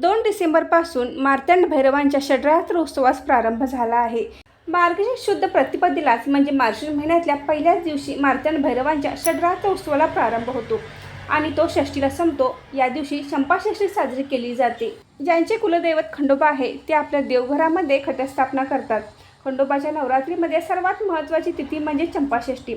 दोन डिसेंबरपासून मार्तंड भैरवांच्या षड्रात्र उत्सवास प्रारंभ झाला आहे. मार्गशीर्ष शुद्ध प्रतिपदेलाच म्हणजे मार्गशीर्ष महिन्यातल्या पहिल्याच दिवशी मार्तंड भैरवांच्या षड्रात्र उत्सवाला प्रारंभ होतो आणि तो षष्टीला संपतो. या दिवशी चंपाषष्ठी साजरी केली जाते. ज्यांचे कुलदैवत खंडोबा आहे ते आपल्या देवघरामध्ये घटस्थापना करतात. खंडोबाच्या नवरात्रीमध्ये सर्वात महत्त्वाची तिथी म्हणजे चंपाषष्ठी.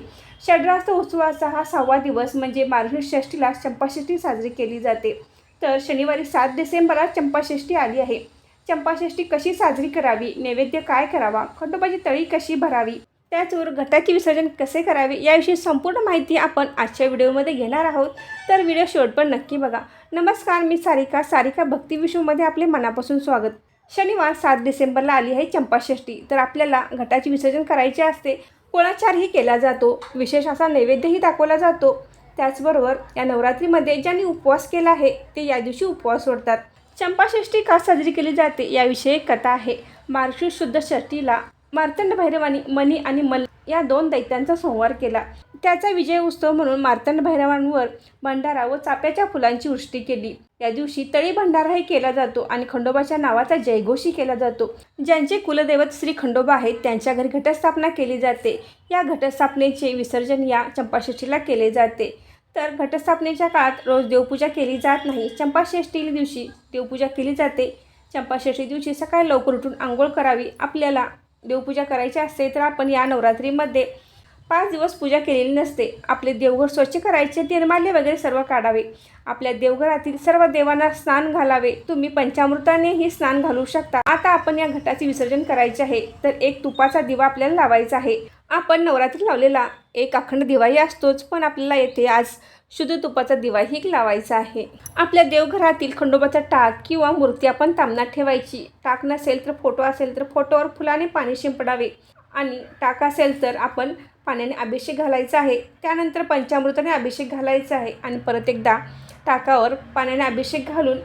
षड्रात्र उत्सवाचा हा सहावा दिवस म्हणजे मार्गशीर्ष षष्टीला चंपाषष्ठी साजरी केली जाते. तर शनिवारी सात डिसेंबरला चंपाषष्ठी आली आहे. चंपाषष्ठी कशी साजरी करावी? नैवेद्य काय करावा? खंडोबाची तळी कशी भरावी? त्याचवर घटाचे विसर्जन कसे करावे? याविषयी संपूर्ण माहिती आपण आजच्या व्हिडिओमध्ये घेणार आहोत. तर व्हिडिओ शेवट पण नक्की बघा. नमस्कार मी सारिका. सारिका भक्ती विश्वमध्ये आपले मनापासून स्वागत. शनिवार सात डिसेंबरला आली आहे चंपाषष्ठी. तर आपल्याला घटाचे विसर्जन करायचे असते. कुळाचारही केला जातो. विशेष असा नैवेद्यही दाखवला जातो. त्याचबरोबर या नवरात्रीमध्ये ज्यांनी उपवास केला आहे ते या दिवशी उपवास सोडतात. चंपाषष्ठी का साजरी केली जाते याविषयी कथा आहे. मार्गशीर्ष शुद्ध षष्टीला मार्तंड भैरवानी मणी आणि मल या दोन दैत्यांचा संहार केला. त्याचा विजय उत्सव म्हणून मार्तंड भैरवांवर भंडारा व चाप्याच्या फुलांची वृष्टी केली. या दिवशी तळी भंडाराही केला जातो आणि खंडोबाच्या नावाचा जयघोषी केला जातो. ज्यांचे कुलदैवत श्री खंडोबा आहेत त्यांच्या घरी घटस्थापना केली जाते. या घटस्थापनेचे विसर्जन या चंपाषष्ठीला केले जाते. तर घटस्थापनेच्या काळात रोज देवपूजा केली जात नाही. चंपाषष्ठी दिवशी देवपूजा केली जाते. चंपाषष्ठी दिवशी सकाळी लवकर उठून आंघोळ करावी. आपल्याला देवपूजा करायची असते तर आपण या नवरात्रीमध्ये पाच दिवस पूजा केलेली नसते. आपले देवघर स्वच्छ करायचे निर्माल्य वगैरे सर्व काढावे. आपल्या देवघरातील सर्व देवांना स्नान घालावे. तुम्ही पंचामृतानेही स्नान घालू शकता. आता आपण या घटाचे विसर्जन करायचे आहे. तर एक तुपाचा दिवा आपल्याला लावायचा आहे. आपण नवरात्री लावलेला एक अखंड दिवाही असतोच पण आपल्याला येथे आज शुद्ध तुपाचा दिवाही लावायचा आहे. आपल्या देवघरातील खंडोबाचा टाक किंवा मूर्ती आपण तामनात ठेवायची. टाक नसेल तर फोटो असेल तर फोटोवर फुलाने पाणी शिंपडावे. आणि टाक असेल तर आपण पाण्याने अभिषेक घालायचा आहे. त्यानंतर पंचामृताने अभिषेक घालायचा आहे. आणि परत एकदा टाकावर पाण्याने अभिषेक घालून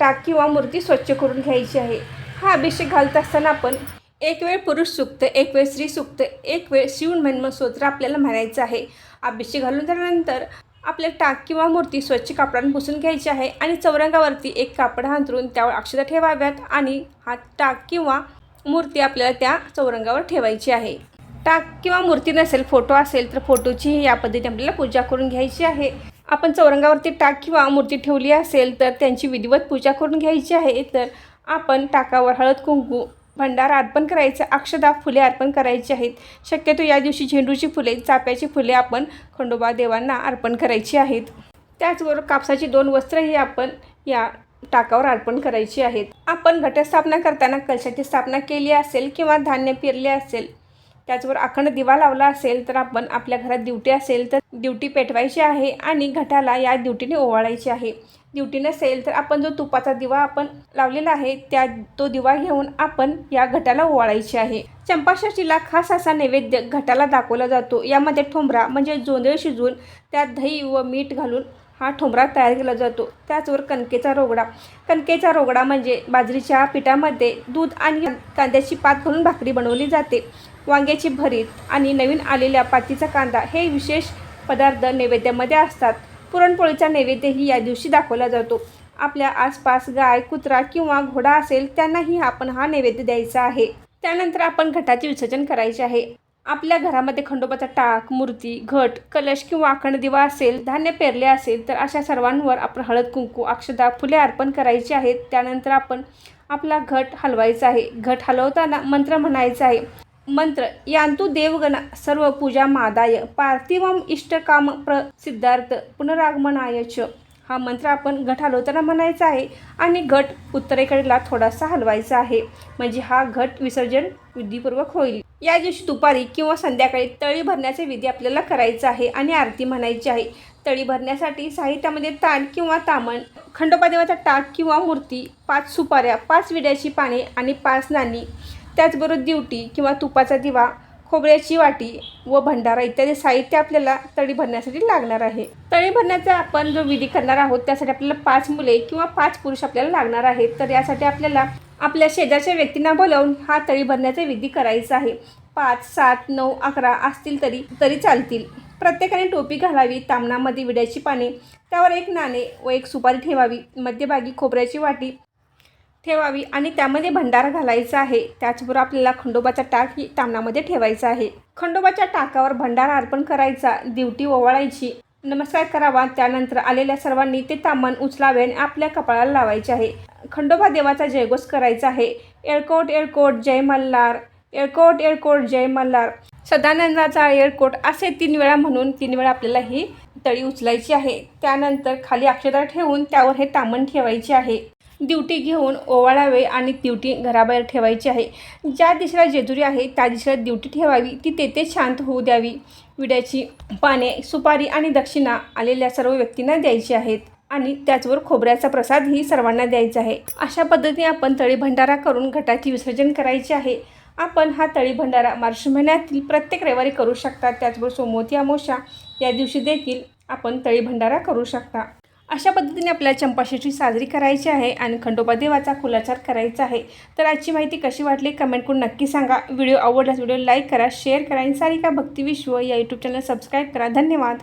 टाक किंवा मूर्ती स्वच्छ करून घ्यायची आहे. हा अभिषेक घालत असताना आपण एक वेळ पुरुष सुक्त एक वेळ स्त्री सुक्त एक वेळ शिवण म्हणून स्तोत्र आपल्याला म्हणायचं आहे. अभिषेक घालून झाल्यानंतर आपले टाक किंवा मूर्ती स्वच्छ कापडाने पुसून घ्यायची आहे आणि चौरंगावरती एक कापड हांतरून त्यावर अक्षता ठेवाव्यात आणि हा टाक किंवा मूर्ती आपल्याला त्या चौरंगावर ठेवायची आहे. टाक किंवा मूर्ती नसेल फोटो असेल तर फोटोची या पद्धतीने आपल्याला पूजा करून घ्यायची आहे. आपण चौरंगावरती टाक किंवा मूर्ती ठेवली असेल तर त्यांची विधिवत पूजा करून घ्यायची आहे. तर आपण टाकावर हळद कुंकू भंडारा अर्पण करायचं अक्षदा फुले अर्पण करायची आहेत. शक्यतो या दिवशी झेंडूची फुले चाप्याची फुले आपण खंडोबा देवांना अर्पण करायची आहेत. त्याचबरोबर कापसाची दोन वस्त्रही आपण या टाकावर अर्पण करायची आहेत. आपण घटस्थापना करताना कलशाची स्थापना केली असेल किंवा धान्य पेरले असेल त्याचबरोबर अखंड दिवा लावला असेल तर आपण आपल्या घरात दिवटी असेल तर दिवटी पेटवायची आहे आणि घटाला या ड्युटीने ओवाळायची आहे. ड्युटी नसेल तर आपण जो तुपाचा दिवा आपण लावलेला आहे त्या तो दिवा घेऊन आपण या घटाला ओवाळायची आहे. चंपाषष्टीला खास असा नैवेद्य घटाला दाखवला जातो. यामध्ये ठोंबरा म्हणजे जोंधळ शिजवून त्यात दही व मीठ घालून हा ठोंबरा तयार केला जातो. त्याचवर कणकेचा रोगडा. कणकेचा रोगडा म्हणजे बाजरीच्या पिठामध्ये दूध आणि कांद्याची पात घालून भाकरी बनवली जाते. वांग्याची भरीत आणि नवीन आलेल्या पातीचा कांदा हे विशेष पदार्थ नैवेद्यामध्ये असतात. पुरणपोळीचा नैवेद्यही या दिवशी दाखवला जातो. आपल्या आसपास गाय कुत्रा किंवा घोडा असेल त्यांनाही आपण हा नैवेद्य द्यायचा आहे. त्यानंतर आपण घटाचे विसर्जन करायचे आहे. आपल्या घरामध्ये खंडोबाचा टाक मूर्ती घट कलश किंवा अखंड दिवा असेल धान्य पेरले असेल तर अशा सर्वांवर आपण हळद कुंकू अक्षदा फुले अर्पण करायची आहेत. त्यानंतर आपण आपला घट हलवायचा आहे. घट हलवताना मंत्र म्हणायचा आहे. मंत्र यांतु देवगण सर्व पूजा मादाय पार्थिवम इष्टकाम प्रसिद्धार्थ पुनरागमनाय च. हा मंत्र आपण घट हलवताना म्हणायचा आहे आणि घट उत्तरेकडला थोडासा हलवायचा आहे. म्हणजे हा घट विसर्जन विधीपूर्वक होईल. या दिवशी दुपारी किंवा संध्याकाळी तळी भरण्याचे विधी आपल्याला करायचा आहे आणि आरती म्हणायची आहे. तळी भरण्यासाठी साहित्यामध्ये ताट किंवा तामण खंडोपादेवाचा टाक किंवा मूर्ती पाच सुपाऱ्या पाच विड्याची पाने आणि पाच नाणी त्याचबरोबर दिवटी किंवा तुपाचा दिवा खोबऱ्याची वाटी व भंडारा इत्यादी साहित्य आपल्याला तळी भरण्यासाठी लागणार आहे. तळी भरण्याचा आपण जो विधी करणार आहोत त्यासाठी आपल्याला पाच मुले किंवा पाच पुरुष आपल्याला लागणार आहेत. तर यासाठी आपल्याला आपल्या शेजारच्या व्यक्तींना बोलावून हा तळी भरण्याचा विधी करायचा आहे. पाच सात नऊ अकरा असतील तरी तरी चालतील. प्रत्येकाने टोपी घालावी तामणामध्ये विड्याची पाने त्यावर एक नाणे व एक सुपारी ठेवावी. मध्यभागी खोबऱ्याची वाटी ठेवावी आणि त्यामध्ये भंडारा घालायचा आहे. त्याचबरोबर आपल्याला खंडोबाचा टाक ही तामणामध्ये ठेवायचा आहे. खंडोबाच्या टाकावर भंडारा अर्पण करायचा दिवटी ओवाळायची नमस्कार करावा त्यानंतर आलेल्या सर्वांनी ते तामण उचलावे आणि आपल्या कपाळाला लावायचे आहे. खंडोबा देवाचा जयघोष करायचा आहे. एळकोट एळकोट जय मल्हार एळकोट एळकोट जय मल्हार. सदानंदाचा एळकोट असे तीन वेळा म्हणून तीन वेळा आपल्याला ही तळी उचलायची आहे. त्यानंतर खाली अक्षता ठेवून त्यावर हे तामण ठेवायचे आहे. दिवटी घेऊन ओवाळावे आणि दिवटी घराबाहेर ठेवायची आहे. ज्या दिशेला जेजुरी आहे त्या दिशेला दिवटी ठेवावी ती तेथे शांत होऊ द्यावी. विड्याची पाने सुपारी आणि दक्षिणा आलेल्या सर्व व्यक्तींना द्यायची आहेत आणि त्याचबरोबर खोबऱ्याचा प्रसाद ही सर्वांना द्यायचा आहे. अशा पद्धतीने आपण तळी भंडारा करून घटाची विसर्जन करायचे आहे. आपण हा तळी भंडारा मार्च महिन्यातील प्रत्येक रविवारी करू शकता. त्याचबरोबर सोमवती अमावस्या या दिवशी देखील आपण तळी भंडारा करू शकता. अशा पद्धतीने आपल्याला चंपाषष्ठी साजरी करायची आहे आणि खंडोबा देवाचा करायचा आहे. तर आजची माहिती कशी वाटली? कमेंट करून नक्की सांगा. व्हिडिओ आवडल्यास व्हिडिओ लाईक करा शेअर करा आणि सारिका भक्ती विश्व या यूट्यूब चॅनल सबस्क्राईब करा. धन्यवाद.